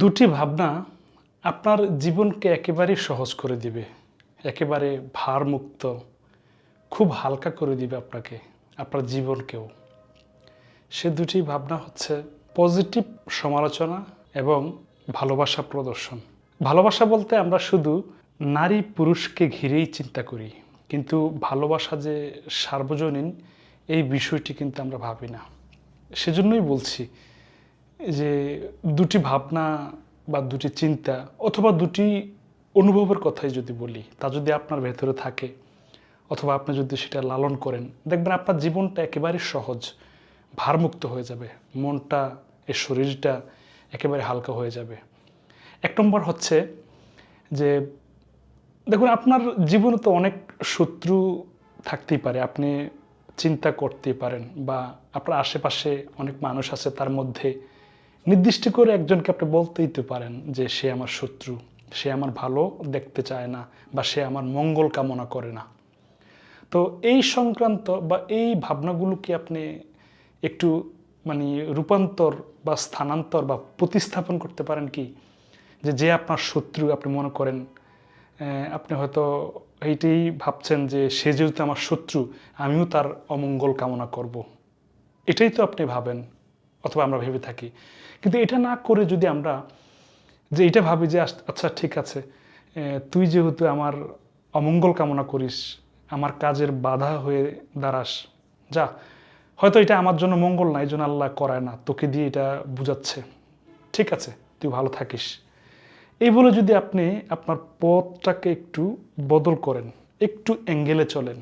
দুটি ভাবনা আপনার জীবনকে একেবারেই সহজ করে দিবে, একেবারে ভারমুক্ত, খুব হালকা করে দিবে আপনাকে, আপনার জীবনকেও। সে দুটি ভাবনা হচ্ছে পজিটিভ সমালোচনা এবং ভালোবাসা প্রদর্শন। ভালোবাসা বলতে আমরা শুধু নারী পুরুষকে ঘিরেই চিন্তা করি, কিন্তু ভালোবাসা যে সার্বজনীন, এই বিষয়টি কিন্তু আমরা ভাবি না। সেজন্যই বলছি যে দুটি ভাবনা বা দুটি চিন্তা অথবা দুটি অনুভবের কথাই যদি বলি, তা যদি আপনার ভেতরে থাকে অথবা আপনি যদি সেটা লালন করেন, দেখবেন আপনার জীবনটা একেবারে সহজ, ভারমুক্ত হয়ে যাবে। মনটা এই শরীরটা একেবারে হালকা হয়ে যাবে। এক নম্বর হচ্ছে যে, দেখুন আপনার জীবনে তো অনেক শত্রু থাকতেই পারে, আপনি চিন্তা করতেই পারেন বা আপনার আশেপাশে অনেক মানুষ আছে তার মধ্যে নির্দিষ্ট করে একজনকে আপনি বলতেই তো পারেন যে সে আমার শত্রু, সে আমার ভালো দেখতে চায় না বা সে আমার মঙ্গল কামনা করে না। তো এই সংক্রান্ত বা এই ভাবনাগুলোকে আপনি একটু মানে রূপান্তর বা স্থানান্তর বা প্রতিস্থাপন করতে পারেন কি? যে যে আপনার শত্রু আপনি মনে করেন আপনি হয়তো এইটাই ভাবছেন যে সে যেহেতু আমার শত্রু, আমিও তার অমঙ্গল কামনা করব। এটাই তো আপনি ভাবেন। অথবা আমরা ভেবে থাকি। কিন্তু এটা না করে যদি আমরা যে এটা ভাবি যে আচ্ছা ঠিক আছে তুই যেহেতু আমার অমঙ্গল কামনা করিস, আমার কাজের বাধা হয়ে দাঁড়াস, যা, হয়তো এটা আমার জন্য মঙ্গল না এই জন্য আল্লাহ করায় না, তোকে দিয়ে এটা বুঝাচ্ছে। ঠিক আছে, তুই ভালো থাকিস। এই বলে যদি আপনি আপনার পথটাকে একটু বদল করেন, একটু অ্যাঙ্গেলে চলেন,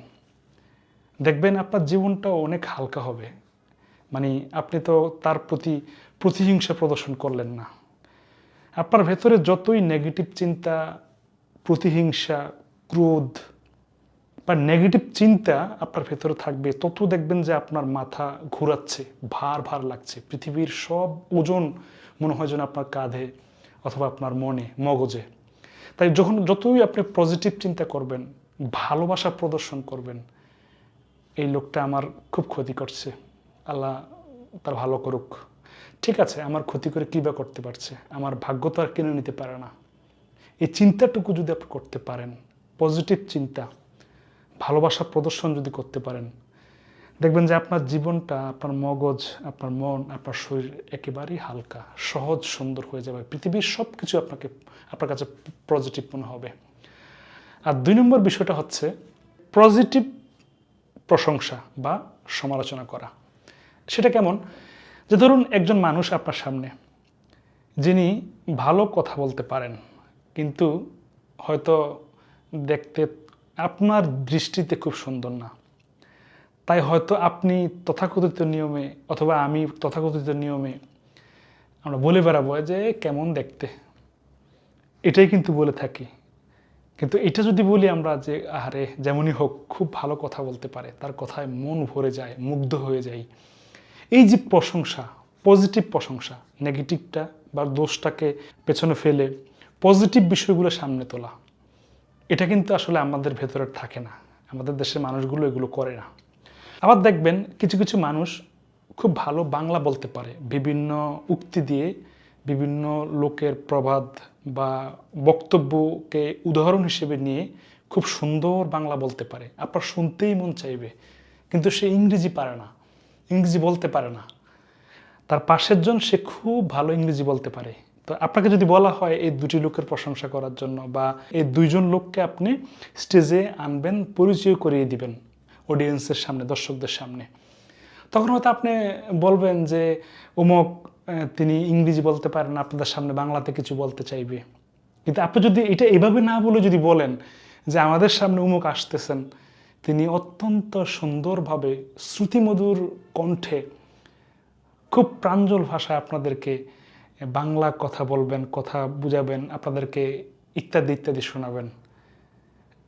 দেখবেন আপনার জীবনটা অনেক হালকা হবে। মানে আপনি তো তার প্রতি প্রতিহিংসা প্রদর্শন করলেন না। আপনার ভেতরে যতই নেগেটিভ চিন্তা, প্রতিহিংসা, ক্রোধ বা নেগেটিভ চিন্তা আপনার ভেতরে থাকবে, তত দেখবেন যে আপনার মাথা ঘোরাচ্ছে, ভার ভার লাগছে। পৃথিবীর সব ওজন মনে হয় যেন আপনার কাঁধে অথবা আপনার মনে, মগজে। তাই যখন যতই আপনি পজিটিভ চিন্তা করবেন, ভালোবাসা প্রদর্শন করবেন, এই লোকটা আমার খুব ক্ষতি করছে। আল্লাহ তার ভালো করুক। ঠিক আছে, আমার ক্ষতি করে কী বা করতে পারছে? আমার ভাগ্য তো আর কিনে নিতে পারে না। এই চিন্তাটুকু যদি আপনি করতে পারেন পজিটিভ চিন্তা, ভালোবাসা প্রদর্শন যদি করতে পারেন, দেখবেন যে আপনার জীবনটা, আপনার মগজ, আপনার মন, আপনার শরীর একেবারেই হালকা, সহজ, সুন্দর হয়ে যাবে। পৃথিবীর সব কিছু আপনাকে, আপনার কাছে পজিটিভ মনে হবে। আর দুই নম্বর বিষয়টা হচ্ছে পজিটিভ প্রশংসা বা সমালোচনা করা। সেটা কেমন? যে ধরুন একজন মানুষ আপনার সামনে, যিনি ভালো কথা বলতে পারেন, কিন্তু হয়তো দেখতে আপনার দৃষ্টিতে খুব সুন্দর না। তাই হয়তো আপনি তথাকথিত নিয়মে অথবা আমি তথাকথিত নিয়মে আমরা বলে বেড়াবো যে কেমন দেখতে। এটাই কিন্তু বলে থাকি। কিন্তু এটা যদি বলি আমরা যে, আহারে, যেমনই হোক, খুব ভালো কথা বলতে পারে, তার কথায় মন ভরে যায়, মুগ্ধ হয়ে যায় এই যে প্রশংসা পজিটিভ প্রশংসা নেগেটিভটা বা দোষটাকে পেছনে ফেলে পজিটিভ বিষয়গুলো সামনে তোলা, এটা কিন্তু আসলে আমাদের ভেতরে থাকে না। আমাদের দেশের মানুষগুলো এগুলো করে না। আবার দেখবেন কিছু কিছু মানুষ খুব ভালো বাংলা বলতে পারে। বিভিন্ন উক্তি দিয়ে বিভিন্ন লোকের প্রবাদ বা বক্তব্যকে উদাহরণ হিসেবে নিয়ে খুব সুন্দর বাংলা বলতে পারে। আপনার শুনতেই মন চাইবে, কিন্তু সে ইংরেজি পারে না। ইংরেজি বলতে পারে না। তার পাশের জন সে খুব ভালো ইংরেজি বলতে পারে। তো আপনাকে যদি বলা হয় এই দুটি লোকের প্রশংসা করার জন্য বা এই দুইজন লোককে আপনি স্টেজে আনবেন, পরিচয় করিয়ে দিবেন অডিয়েন্সের সামনে, দর্শকদের সামনে। তখন হয়তো আপনি বলবেন যে, অমুক তিনি ইংরেজি বলতে পারেন, আপনাদের সামনে বাংলাতে কিছু বলতে চাইবে। কিন্তু আপনি যদি এটা এভাবে না বলে যদি বলেন যে, আমাদের সামনে অমুক আসতেছেন তিনি অত্যন্ত সুন্দরভাবে শ্রুতিমধুর কণ্ঠে খুব প্রাঞ্জল ভাষায় আপনাদেরকে বাংলা কথা বলবেন, কথা বুঝাবেন, আপনাদেরকে ইত্যাদি ইত্যাদি শোনাবেন।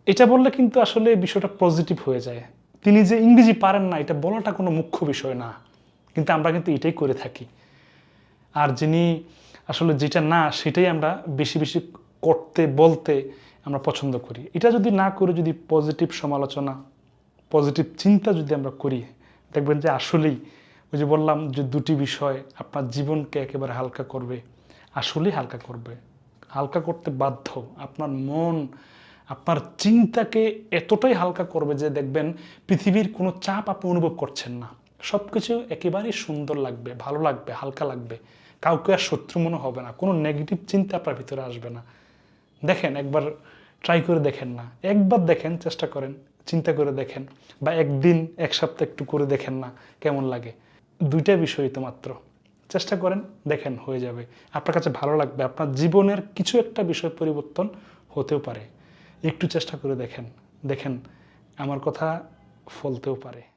এটা বললে কিন্তু আসলে বিষয়টা পজিটিভ হয়ে যায়। তিনি যে ইংরেজি পারেন না, এটা বলাটা কোনো মুখ্য বিষয় না। কিন্তু আমরা কিন্তু এটাই করে থাকি। আর যিনি আসলে যেটা না, সেটাই আমরা বেশি বেশি করতে, বলতে আমরা পছন্দ করি। এটা যদি না করে যদি পজিটিভ সমালোচনা পজিটিভ চিন্তা যদি আমরা করি, দেখবেন যে আসলেই ওই যে বললাম যে দুটি বিষয় আপনার জীবনকে একেবারে হালকা করবে, আসলেই হালকা করবে। হালকা করতে বাধ্য। আপনার মন, আপনার চিন্তাকে এতটাই হালকা করবে যে দেখবেন পৃথিবীর কোনো চাপ আপনি অনুভব করছেন না। সব কিছু একেবারেই সুন্দর লাগবে, ভালো লাগবে, হালকা লাগবে। কাউকে আর শত্রু মনে হবে না। কোনো নেগেটিভ চিন্তা আপনার ভিতরে আসবে না। দেখেন, একবার ট্রাই করে দেখেন না। একবার দেখেন, চেষ্টা করেন, চিন্তা করে দেখেন, বা একদিন, এক সপ্তাহ একটু করে দেখেন না, কেমন লাগে। দুইটা বিষয় তো মাত্র। চেষ্টা করেন, দেখেন, হয়ে যাবে। আপনার কাছে ভালো লাগবে, আপনার জীবনের কিছু একটা বিষয় পরিবর্তন হতেও পারে। একটু চেষ্টা করে দেখেন দেখেন, আমার কথা ফলতেও পারে।